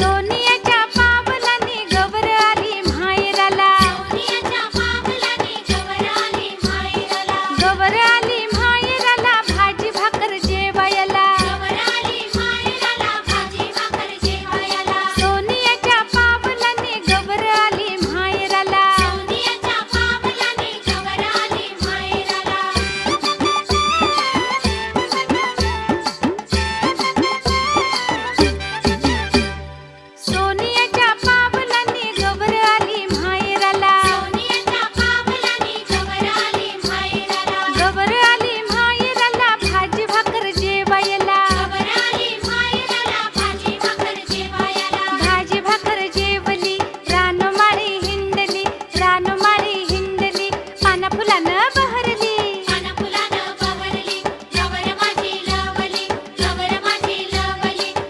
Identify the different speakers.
Speaker 1: সোনিয়া చేశాను మరి హిండిని పనపులను